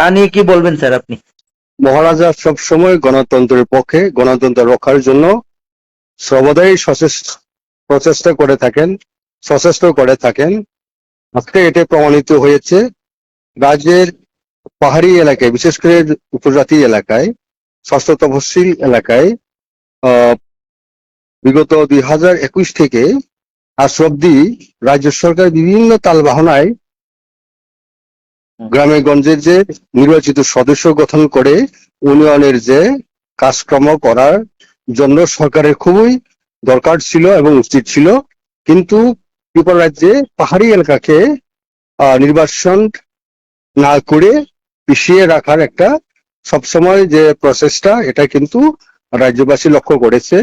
তা নিয়ে কি বলবেন স্যার আপনি? মহারাজা সবসময় গণতন্ত্রের পক্ষে, গণতন্ত্র রক্ষার জন্য সর্বদাই প্রচেষ্টা করে থাকেন, সচেষ্ট করে থাকেন। আজকে এটা প্রমাণিত হয়েছে, রাজ্যের পাহাড়ি এলাকায়, বিশেষ করে উপজাতি এলাকায় ষষ্ঠ তফসিল এলাকায় বিগত দুই হাজার একুশ থেকে আজ অব্দি রাজ্য সরকার বিভিন্ন তালবাহনায় গ্রামে গঞ্জের যে নির্বাচিত সদস্য গঠন করে উন্নয়নের যে কাজকর্ম করার জন্য সরকারের খুবই দরকার ছিল এবং উচিত ছিল। কিন্তু ত্রিপুরা রাজ্যে পাহাড়ি এলাকাকে নির্বাচন না করে পিছিয়ে রাখার একটা সবসময় যে প্রসেসটা এটা কিন্তু রাজ্যবাসী লক্ষ্য করেছে।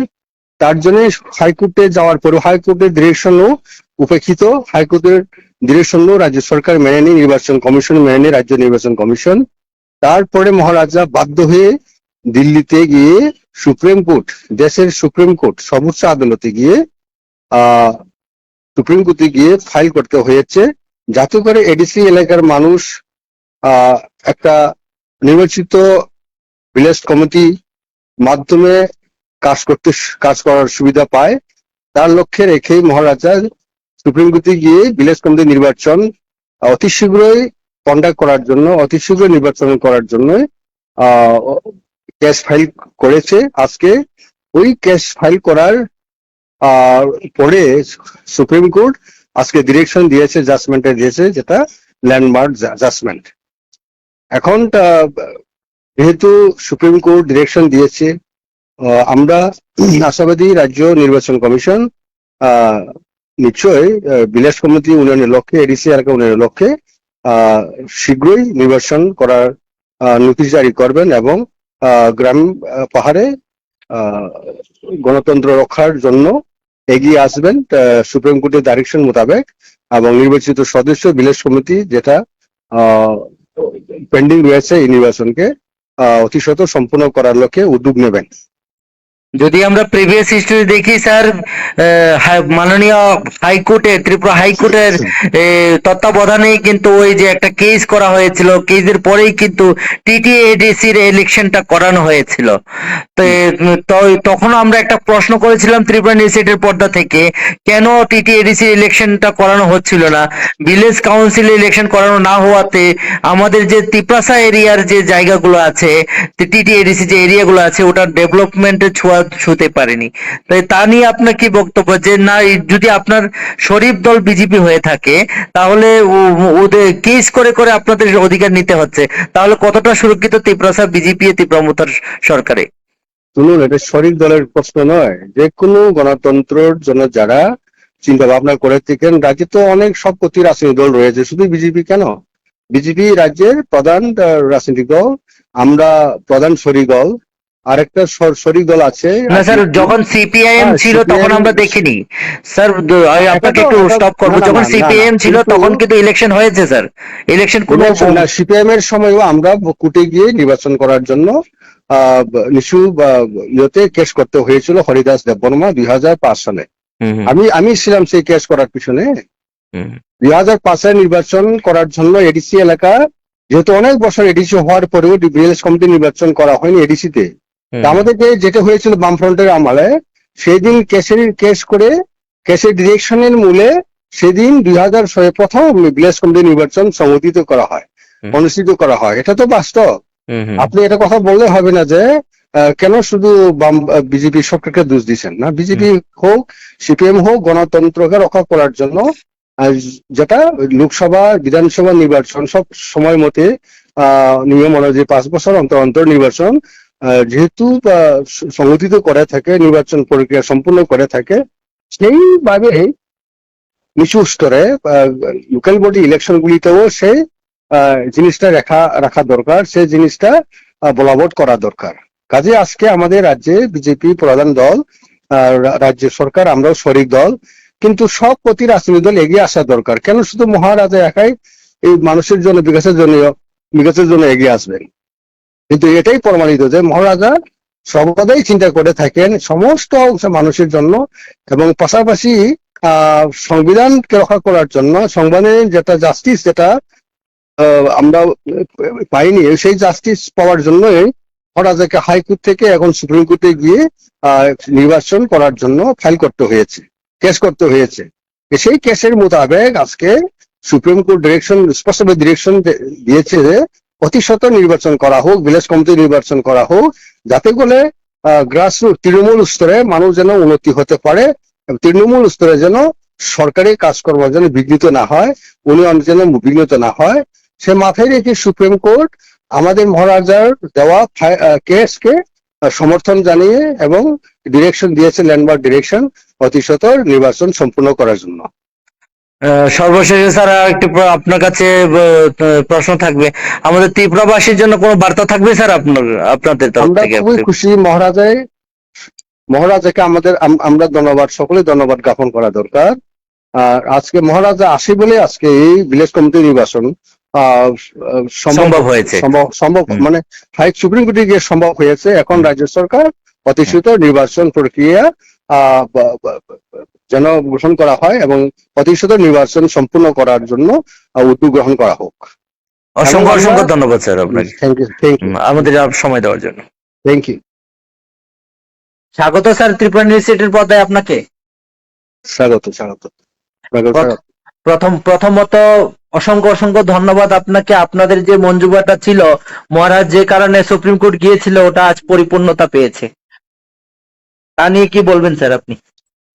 তার জন্য হাইকোর্টে যাওয়ার পরে হাইকোর্টের ডিরেকশনও উপেক্ষিত। হাইকোর্টের ডিরেকশনও রাজ্য সরকার মেনে নেয় নির্বাচন কমিশন মেনে নেয় রাজ্য নির্বাচন কমিশন। তারপরে মহারাজা বাধ্য হয়ে দিল্লিতে গিয়ে সুপ্রিম কোর্ট, দেশের সুপ্রিম কোর্ট, সর্বোচ্চ আদালতে গিয়ে সুপ্রিম কোর্টে গিয়ে ফাইল করতে হয়েছে। যাতে করে এডিসি এলাকার মানুষ একটা নির্বাচিত ভিলেজ কমিটি মাধ্যমে কাজ করতে, কাজ করার সুবিধা পায়। তার লক্ষ্যে রেখে মহারাজা সুপ্রিম কোর্টে গিয়ে ভিলেজ কমিটি নির্বাচন অতি শীঘ্রই কন্ডাক্ট করার জন্য, অতি শীঘ্রই নির্বাচন করার জন্য ক্যাশ ফাইল করেছে। আজকে ওই ক্যাশ ফাইল করার পরে সুপ্রিম কোর্ট আজকে ডিরেকশন দিয়েছে জাজমেন্টে দিয়েছে, যেটা ল্যান্ডমার্ক জাজমেন্ট এখন যেহেতু সুপ্রিম কোর্ট ডিরেকশন দিয়েছে আমরা আশাবাদী রাজ্য নির্বাচন কমিশন নিশ্চয়ই বিলাস কমিটি উন্নয়নের লক্ষ্যে এডিসি এলাকা উন্নয়নের লক্ষ্যে শীঘ্রই নির্বাচন করার নোটিশ জারি করবেন এবং গ্রাম পাহাড়ে গণতন্ত্র রক্ষার জন্য এগিয়ে আসবেন সুপ্রিম কোর্টের ডাইরেকশন মোতাবেক এবং নির্বাচিত সদস্য ভিলেজ কমিটি যেটা পেন্ডিং রয়েছে এই নির্বাচনকে আহ, অতি সম্পূর্ণ করার লক্ষ্যে উদ্যোগ নেবেন। যদি আমরা প্রিভিয়াস হিস্টরি দেখি স্যার মাননীয় হাইকোর্টে ত্রিপুরা হাইকোর্টের এ, তত্ত্বাবধানে কিন্তু ওই যে একটা কেস করা হয়েছিল। কেসের পরেই কিন্তু টিটিএডিসির ইলেকশনটা করানো হয়েছিল। তো তখন আমরা একটা প্রশ্ন করেছিলাম ত্রিপুরা ইউনিভার্সিটির পর্দা থেকে কেন টিটিএডিসি ইলেকশনটা করানো হচ্ছিল না? ভিলেজ কাউন্সিল ইলেকশন করানো না হওয়াতে আমাদের যে তিপ্রাসা এরিয়ার যে জায়গাগুলো আছে টিটিএডিসি যে এরিয়াগুলো আছে ওটার ডেভেলপমেন্টের ছোঁয়া ছুঁতে পারেনি। তাই তা নিয়ে আপনার কি বক্তব্য? যে না যদি আপনার শরীফ দল বিজেপি হয়ে থাকে, তাহলে ওদের কেস করে করে আপনাদের অধিকার নিতে হচ্ছে। তাহলে কতটা সুরক্ষিত তিপ্রাসা বিজেপি ত্রিপুরামতার সরকারে? শুনুন, এটা শরিক দলের প্রশ্ন নয়। যে কোনো গণতন্ত্রের জন্য যারা চিন্তা ভাবনা করে থাকেন, রাজ্যে তো অনেক সবপতি রাজনৈতিক দল রয়েছে। শুধু বিজেপি কেন? বিজেপি রাজ্যের প্রধান রাজনৈতিক দল, আমরা প্রধান শরিক দল আরেকটা স- শরিক দল আছে। না স্যার যখন সিপিআইএম হ্যাঁ, ছিল তখন আমরা দেখিনি। স্যার আপনাকে একটু স্টপ করব। না, না, যখন না, না, সিপিআইএম ছিল তখন কিন্তু ইলেকশন হয়েছে স্যার। ইলেকশন কোনো সিপিএম এর সময়ও আমরা কোর্টে গিয়ে নির্বাচন করার জন্য নিশু বা ইয়েতে কেস করতে হয়েছিল হরিদাস দেববর্মা দুই হাজার পাঁচ সালে। আমি আমি ছিলাম সেই কেস করার পিছনে। দুই হাজার পাঁচে নির্বাচন করার জন্য এডিসি এলাকা যেহেতু অনেক বছর এডিসি হওয়ার পরেও বিএলএস কমিটি নির্বাচন করা হয়নি এডিসিতে। আমাদেরকে যেটা হয়েছিল বামফ্রন্টের আমলে সেদিন কেসের কেস করে কেসের ডিরেকশনের মূলে সেদিন দুই হাজার ছয়ে প্রথম বিএলএস কমিটি নির্বাচন সংগঠিত করা হয় অনুষ্ঠিত করা হয়। এটা তো বাস্তব। আপনি এটা কথা বললে হবে না যে কেন শুধু বাম বিজেপি সরকারকে দোষ দিচ্ছেন? না বিজেপি হোক সিপিএম হোক গণতন্ত্রকে রক্ষা করার জন্য যেটা লোকসভা বিধানসভা নির্বাচন সব সময় মতে আহ, নিয়ম অনুযায়ী পাঁচ বছর অন্তর অন্তর নির্বাচন যেহেতু সংগঠিত করে থাকে নির্বাচন প্রক্রিয়া সম্পূর্ণ করে থাকে সেইভাবে নিচু স্তরে লোকাল বডি ইলেকশন গুলিতেও সেই আহ, জিনিসটা রাখা রাখা দরকার সেই জিনিসটা আহ, বলবৎ করা দরকার। কাজে আজকে আমাদের রাজ্যে বিজেপি প্রধান দল রাজ্য সরকার আমরাও শরিক দল কিন্তু সব প্রতি রাজনৈতিক দল এগিয়ে আসা দরকার। কেন শুধু মহারাজা একাই এই মানুষের জন্য বিকাশের জন্য বিকাশের জন্য এগিয়ে আসবেন? কিন্তু এটাই প্রমাণিত যে মহারাজা সর্বদাই চিন্তা করে থাকেন সমস্ত মানুষের জন্য এবং পাশাপাশি সংবিধানকে রক্ষা করার জন্য সংবিধানের যেটা জাস্টিস যেটা আমরা পাইনি, সেই জাস্টিস পাওয়ার জন্যই মহারাজাকে হাইকোর্ট থেকে এখন সুপ্রিম কোর্টে গিয়ে নির্বাচন করার জন্য ফাইল করতে হয়েছে কেস করতে হয়েছে। সেই কেসের মোতাবেক আজকে সুপ্রিম কোর্ট ডিরেকশন স্পষ্টভাবে ডিরেকশন দিয়েছে যে প্রতিশত নির্বাচন করা হোক, ভিলেজ কমিটি নির্বাচন করা হোক, যাতে করে গ্রাসরুট তৃণমূল স্তরে মানুষ যেন উন্নতি হতে পারে তৃণমূল স্তরে যেন সরকারি কাজকর্ম যেন বিঘ্নিত না হয়, উন্নয়ন যেন বিঘ্নিত না হয়, সে মাথায় রেখে সুপ্রিম কোর্ট আমাদের মহারাজার দেওয়া কেসকে সমর্থন জানিয়ে এবং ডিরেকশন দিয়েছে ল্যান্ডমার্ক ডিরেকশন প্রতিশত নির্বাচন সম্পূর্ণ করার জন্য। সর্বশেষে স্যার একটি আপনার কাছে প্রশ্ন থাকবে। আমাদের ত্রিপুরাবাসীর জন্য কোনো বার্তা থাকবে স্যার আপনার আপনাদের তরফ আমরা থেকে? খুবই খুশি মহারাজায় মহারাজাকে আমাদের আমরা ধন্যবাদ সকলে ধন্যবাদ জ্ঞাপন করা দরকার। আর আজকে মহারাজা আসে বলে আজকে এই ভিলেজ কমিটি নির্বাচন সম্ভব হয়েছে। সম্ভব মানে হাই সুপ্রিম কোর্টে গিয়ে সম্ভব হয়েছে। এখন রাজ্য সরকার প্রতিষ্ঠিত নির্বাচন প্রক্রিয়া যেন ঘোষণ করা হয় এবং প্রতিষ্ঠিত নির্বাচন সম্পূর্ণ করার জন্য আহ, উদ্যোগ গ্রহণ করা হোক। অসংখ্য অসংখ্য ধন্যবাদ স্যার আপনাকে। থ্যাংক ইউ থ্যাংক ইউ আমাদের সময় দেওয়ার জন্য। থ্যাংক ইউ স্বাগত স্যার ত্রিপুরা ইউনিভার্সিটির পর্দায় আপনাকে। স্বাগত স্বাগত। স্বাগত। প্রথম প্রথমত অসংখ্য অসংখ্য ধন্যবাদ আপনাকে। আপনাদের যে মঞ্জুবাটা ছিল মহারাজ যে কারণে সুপ্রিম কোর্ট গিয়েছিল ওটা আজ পরিপূর্ণতা পেয়েছে। তা নিয়ে কি বলবেন স্যার আপনি?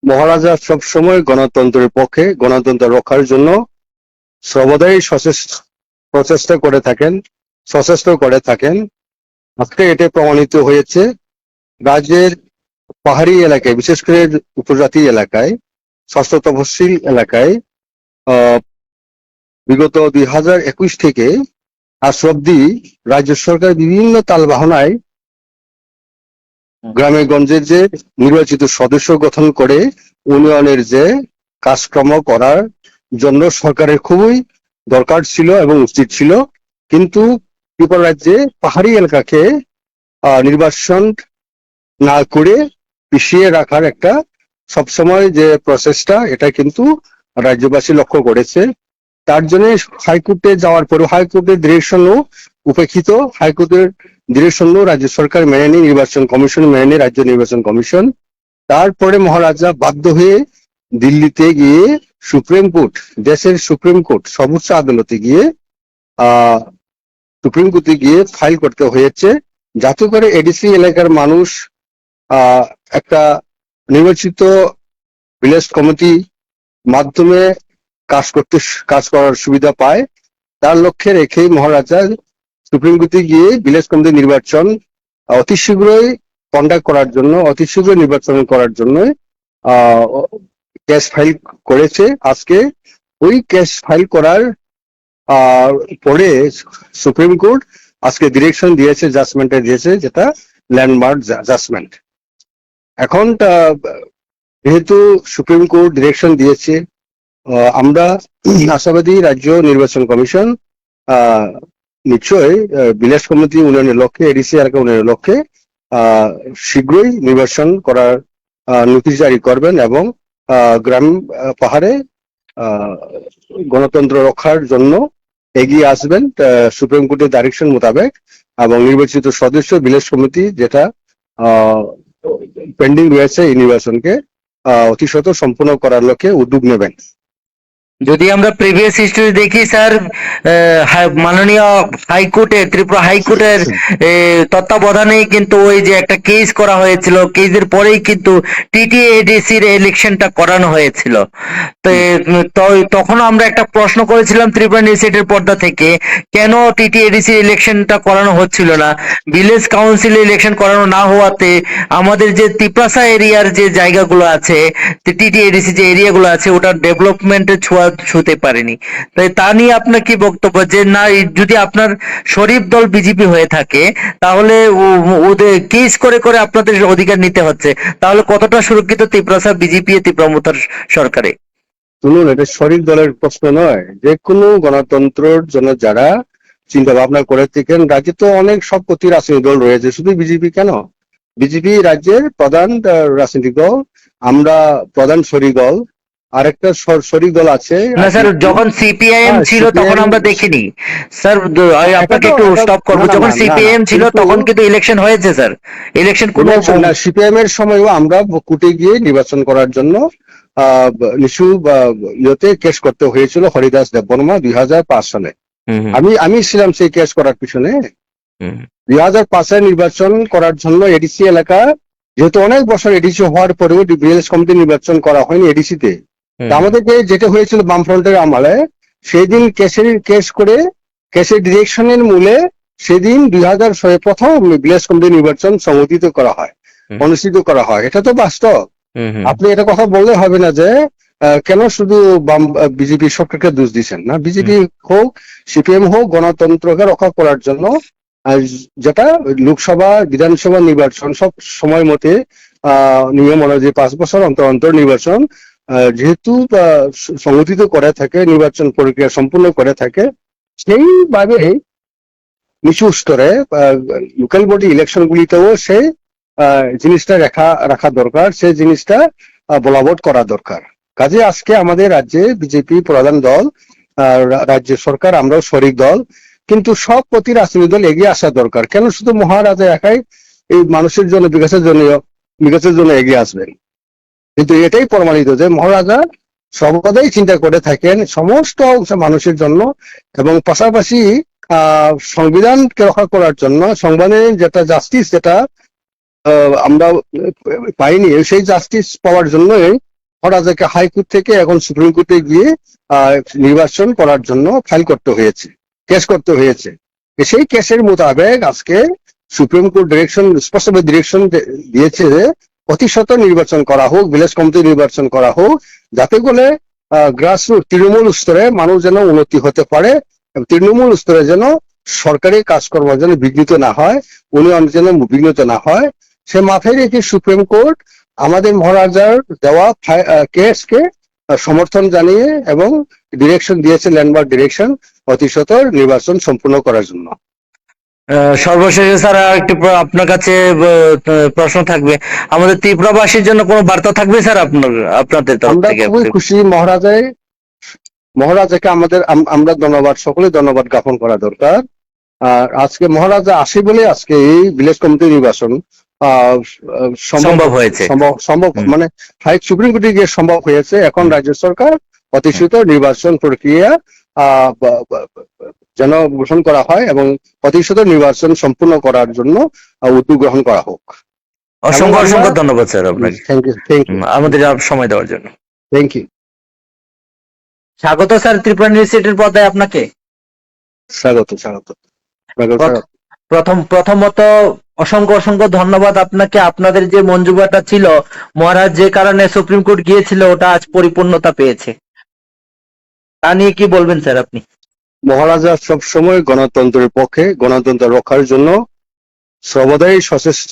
মহারাজা সবসময় গণতন্ত্রের পক্ষে, গণতন্ত্র রক্ষার জন্য সর্বদাই প্রচেষ্টা করে থাকেন, সচেষ্ট করে থাকেন। আজকে এটা প্রমাণিত হয়েছে, রাজ্যের পাহাড়ি এলাকায়, বিশেষ করে উপজাতি এলাকায় ষষ্ঠ তফসিল এলাকায় বিগত দুই হাজার একুশ থেকে আজ অব্দি রাজ্য সরকার বিভিন্ন তাল বাহনায় গ্রামে গঞ্জের যে নির্বাচিত সদস্য গঠন করে, উন্নয়নের যে কাজকর্ম করার জন্য সরকারের খুবই দরকার ছিল এবং উচিত ছিল। কিন্তু ত্রিপুরা রাজ্যে পাহাড়ি এলাকাকে নির্বাচন না করে পিছিয়ে রাখার একটা সবসময় যে প্রসেসটা এটা কিন্তু রাজ্যবাসী লক্ষ্য করেছে। তার জন্য হাইকোর্টে যাওয়ার পরে হাইকোর্টের ডিরেকশনও উপেক্ষিত। হাইকোর্টের ডিরেকশনও রাজ্য সরকার মেনে নেয় নির্বাচন কমিশন মেনে নেয় রাজ্য নির্বাচন কমিশন। তারপরে মহারাজা বাধ্য হয়ে দিল্লিতে গিয়ে সুপ্রিম কোর্ট, দেশের সুপ্রিম কোর্ট, সর্বোচ্চ আদালতে গিয়ে সুপ্রিম কোর্টে গিয়ে ফাইল করতে হয়েছে। যাতে করে এডিসি এলাকার মানুষ একটা নির্বাচিত ভিলেজ কমিটি মাধ্যমে কাজ করতে, কাজ করার সুবিধা পায়। তার লক্ষ্যে রেখে মহারাজা সুপ্রিম কোর্টে গিয়ে ভিলেজ কমিটি নির্বাচন অতি শীঘ্রই কন্ডাক্ট করার জন্য, অতি শীঘ্রই নির্বাচন করার জন্য ক্যাশ ফাইল করেছে। আজকে ওই ক্যাশ ফাইল করার পরে সুপ্রিম কোর্ট আজকে ডিরেকশন দিয়েছে জাজমেন্টে দিয়েছে, যেটা ল্যান্ডমার্ক জাজমেন্ট এখন যেহেতু সুপ্রিম কোর্ট ডিরেকশন দিয়েছে আমরা আশাবাদী রাজ্য নির্বাচন কমিশন নিশ্চয়ই ভিলেজ কমিটি উন্নয়নের লক্ষ্যে এডিসি এলাকা উন্নয়নের লক্ষ্যে শীঘ্রই নির্বাচন করার নোটিশ জারি করবেন এবং গ্রাম পাহাড়ে গণতন্ত্র রক্ষার জন্য এগিয়ে আসবেন সুপ্রিম কোর্টের ডাইরেকশন মোতাবেক এবং নির্বাচিত সদস্য ভিলেজ কমিটি যেটা পেন্ডিং রয়েছে এই নির্বাচনকে আহ, অতি শত সম্পূর্ণ করার লক্ষ্যে উদ্যোগ নেবেন। যদি আমরা প্রিভিয়াস হিস্টরি দেখি স্যার মাননীয় হাইকোর্টে ত্রিপুরা হাইকোর্টের আহ, তত্ত্বাবধানেই কিন্তু ওই যে একটা কেস করা হয়েছিল। কেসের পরেই কিন্তু টিটিএডিসির ইলেকশনটা করানো হয়েছিল। তো তখন আমরা একটা প্রশ্ন করেছিলাম ত্রিপুরা ইউনিভার্সিটির পর্দা থেকে কেন টিটিএডিসি ইলেকশনটা করানো হচ্ছিল না? ভিলেজ কাউন্সিল ইলেকশন করানো না হওয়াতে আমাদের যে তিপ্রাসা এরিয়ার যে জায়গাগুলো আছে টিটিএডিসি যে এরিয়াগুলো আছে ওটা ডেভেলপমেন্টের ছোঁয়া ছুঁতে পারেনি। তাই তা নিয়ে আপনার কি বক্তব্য? যে না যদি আপনার শরীফ দল বিজেপি হয়ে থাকে, তাহলে ওদের কেস করে করে আপনাদের অধিকার নিতে হচ্ছে। তাহলে কতটা সুরক্ষিত তিপ্রাসা বিজেপি ত্রিপুরা সরকারে? শুনুন, এটা শরীর দলের প্রশ্ন নয়। যে কোনো গণতন্ত্রের জন্য যারা চিন্তা ভাবনা করে থাকেন, রাজ্যে তো অনেক সবপতি রাজনৈতিক দল রয়েছে। শুধু বিজেপি কেন? বিজেপি রাজ্যের প্রধান রাজনৈতিক দল, আমরা প্রধান শরিক দল আরেকটা স- শরিক দল আছে। না স্যার যখন সিপিআইএম হ্যাঁ, ছিল তখন আমরা দেখিনি। স্যার আপনাকে একটু স্টপ করব। না, না, যখন না, না, সিপিআইএম ছিল তখন কিন্তু ইলেকশন হয়েছে স্যার। ইলেকশন কোনো সিপিএম এর সময়ও আমরা কুটে গিয়ে নির্বাচন করার জন্য নিশু ইয়েতে কেস করতে হয়েছিল হরিদাস দেববর্মা দুই হাজার পাঁচ সালে। আমি আমি ছিলাম সেই কেস করার পিছনে। দুই হাজার পাঁচে নির্বাচন করার জন্য এডিসি এলাকা যেহেতু অনেক বছর এডিসি হওয়ার পরেও বিএলএস কমিটি নির্বাচন করা হয়নি এডিসিতে হুম, তা। আমাদেরকে যেটা হয়েছিল বামফ্রন্টের আমলে সেদিন কেসের কেস করে কেসের ডিরেকশনের মূলে সেদিন দুই হাজার ছয়ে প্রথম বিএলএস কমিটি নির্বাচন সংগঠিত করা হয় অনুষ্ঠিত করা হয়। এটা তো বাস্তব। আপনি এটা কথা বললে হবে না যে কেন শুধু বাম বিজেপি সরকারকে দোষ দিচ্ছেন না? বিজেপি হোক সিপিএম হোক গণতন্ত্রকে রক্ষা করার জন্য যেটা লোকসভা বিধানসভা নির্বাচন সব সময় মতে আহ নিয়ম অনুযায়ী পাঁচ বছর অন্তর অন্তর নির্বাচন যেহেতু সংগঠিত করে থাকে নির্বাচন প্রক্রিয়া সম্পূর্ণ করে থাকে সেইভাবে নিচু স্তরে লোকাল বডি ইলেকশন গুলিতেও আহ, জিনিসটা রাখা রাখা দরকার সেই জিনিসটা আহ, বলবৎ করা দরকার। কাজে আজকে আমাদের রাজ্যে বিজেপি প্রধান দল রাজ্য সরকার আমরাও শরিক দল কিন্তু সব প্রতি রাজনৈতিক দল এগিয়ে আসা দরকার। কেন শুধু মহারাজা একাই এই মানুষের জন্য বিকাশের জন্য বিকাশের জন্য এগিয়ে আসবেন? কিন্তু এটাই প্রমাণিত যে মহারাজা সর্বদাই চিন্তা করে থাকেন সমস্ত মানুষের জন্য এবং পাশাপাশি সংবিধানকে রক্ষা করার জন্য সংবিধানের যেটা জাস্টিস যেটা আমরা পাইনি, সেই জাস্টিস পাওয়ার জন্যই মহারাজাকে হাইকোর্ট থেকে এখন সুপ্রিম কোর্টে গিয়ে নির্বাচন করার জন্য ফাইল করতে হয়েছে কেস করতে হয়েছে। সেই কেসের মোতাবেক আজকে সুপ্রিম কোর্ট ডিরেকশন স্পষ্টভাবে ডিরেকশন দিয়েছে যে প্রতিশত নির্বাচন করা হোক, ভিলেজ কমিটি নির্বাচন করা হোক, যাতে করে গ্রাসরুট তৃণমূল স্তরে মানুষ যেন উন্নতি হতে পারে তৃণমূল স্তরে যেন সরকারি কাজকর্ম যেন বিঘ্নিত না হয়, উন্নয়ন যেন বিঘ্নিত না হয়। সে মাথায় রেখে সুপ্রিম কোর্ট আমাদের মহারাজার দেওয়া কেসকে সমর্থন জানিয়ে এবং ডিরেকশন দিয়েছে ল্যান্ডমার্ক ডিরেকশন প্রতিশত নির্বাচন সম্পূর্ণ করার জন্য। সর্বশেষে স্যার একটি আপনার কাছে প্রশ্ন থাকবে। আমাদের ত্রিপুরাবাসীর জন্য কোনো বার্তা থাকবে স্যার আপনার আপনাদের তরফ থেকে? খুবই খুশি মহারাজায় মহারাজাকে আমাদের আম- আমরা ধন্যবাদ সকলে ধন্যবাদ জ্ঞাপন করা দরকার। আর আজকে মহারাজা আসে বলে আজকে এই ভিলেজ কমিটি নির্বাচন আহ, সম্ভব হয়েছে। সম্ভব সম্ভব মানে হাই সুপ্রিম কোর্টে গিয়ে সম্ভব হয়েছে। এখন রাজ্য সরকার প্রতিষ্ঠিত নির্বাচন প্রক্রিয়া যেন ঘোষণ করা হয় এবং প্রতিষ্ঠিত নির্বাচন সম্পূর্ণ করার জন্য আহ, উদ্যোগ গ্রহণ করা হোক। অসংখ্য অসংখ্য ধন্যবাদ স্যার আপনাকে। থ্যাংক ইউ থ্যাংক ইউ আমাদের সময় দেওয়ার জন্য। থ্যাংক ইউ স্বাগত স্যার ত্রিপুরা ইউনিভার্সিটির পর্দায় আপনাকে। স্বাগত স্বাগত। স্বাগত। প্রথম প্রথমত অসংখ্য অসংখ্য ধন্যবাদ আপনাকে। আপনাদের যে মঞ্জুবাটা ছিল মহারাজ যে কারণে সুপ্রিম কোর্ট গিয়েছিল ওটা আজ পরিপূর্ণতা পেয়েছে। তা নিয়ে কি বলবেন স্যার আপনি? মহারাজা সবসময় গণতন্ত্রের পক্ষে, গণতন্ত্র রক্ষার জন্য সর্বদাই সচেষ্ট।